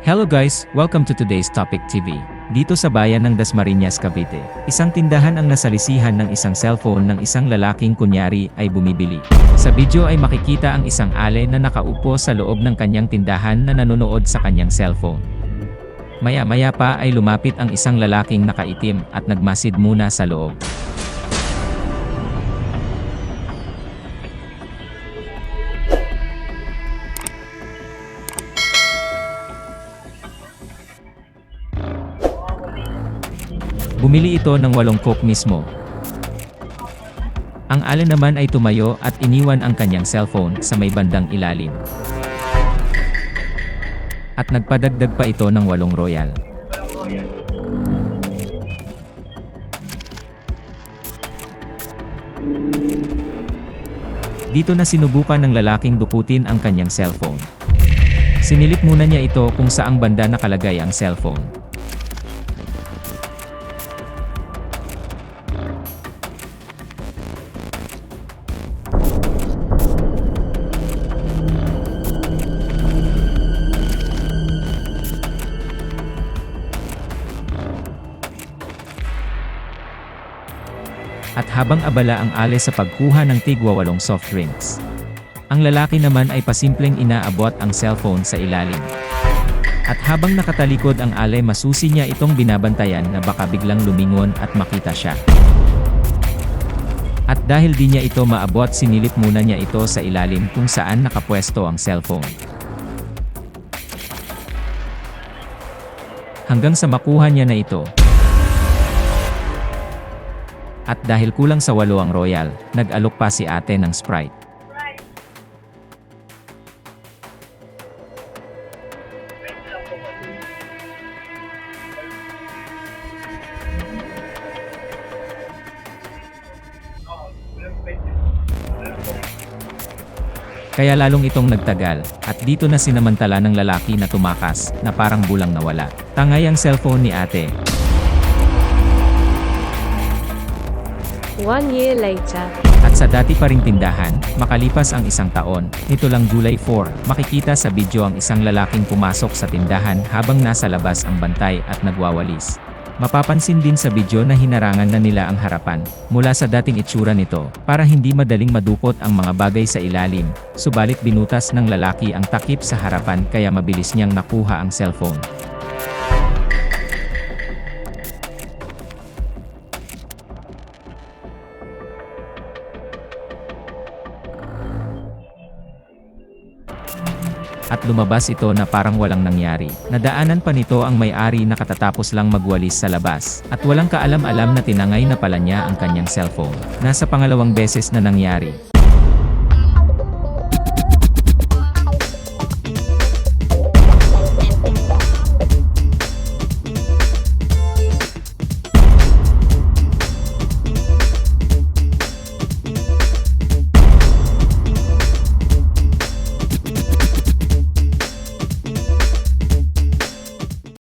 Hello guys, welcome to today's Topic TV. Dito sa bayan ng Dasmariñas, Cavite, isang tindahan ang nasalisihan ng isang cellphone ng isang lalaking kunyari ay bumibili. Sa video ay makikita ang isang ale na nakaupo sa loob ng kanyang tindahan na nanonood sa kanyang cellphone. Maya-maya pa ay lumapit ang isang lalaking nakaitim at nagmasid muna sa loob. Bumili ito ng walong coke mismo. Ang alin naman ay tumayo at iniwan ang kanyang cellphone sa may bandang ilalim. At nagpadagdag pa ito ng walong royal. Dito na sinubukan ng lalaking dukutin ang kanyang cellphone. Sinilip muna niya ito kung saang banda nakalagay ang cellphone. At habang abala ang ale sa pagkuha ng tigwa walong soft drinks. Ang lalaki naman ay pasimpleng inaabot ang cellphone sa ilalim. At habang nakatalikod ang ale masusi niya itong binabantayan na baka biglang lumingon at makita siya. At dahil di niya ito maabot sinilip muna niya ito sa ilalim kung saan nakapwesto ang cellphone. Hanggang sa makuha niya na ito, at dahil kulang sa walo ang royal, nag-alok pa si ate ng Sprite. Kaya lalong itong nagtagal, at dito na sinamantala ng lalaki na tumakas, na parang bulang nawala. Tangay ang cellphone ni ate, One year later. At sa dati pa ring tindahan, makalipas ang isang taon, nito lang July 4, makikita sa video ang isang lalaking pumasok sa tindahan habang nasa labas ang bantay at nagwawalis. Mapapansin din sa video na hinarangan na nila ang harapan, mula sa dating itsura nito, para hindi madaling madukot ang mga bagay sa ilalim, subalit binutas ng lalaki ang takip sa harapan kaya mabilis niyang nakuha ang cellphone. At lumabas ito na parang walang nangyari. Nadaanan pa nito ang may-ari na katatapos lang magwalis sa labas, at walang kaalam-alam na tinangay na pala niya ang kanyang cellphone. Nasa pangalawang beses na nangyari,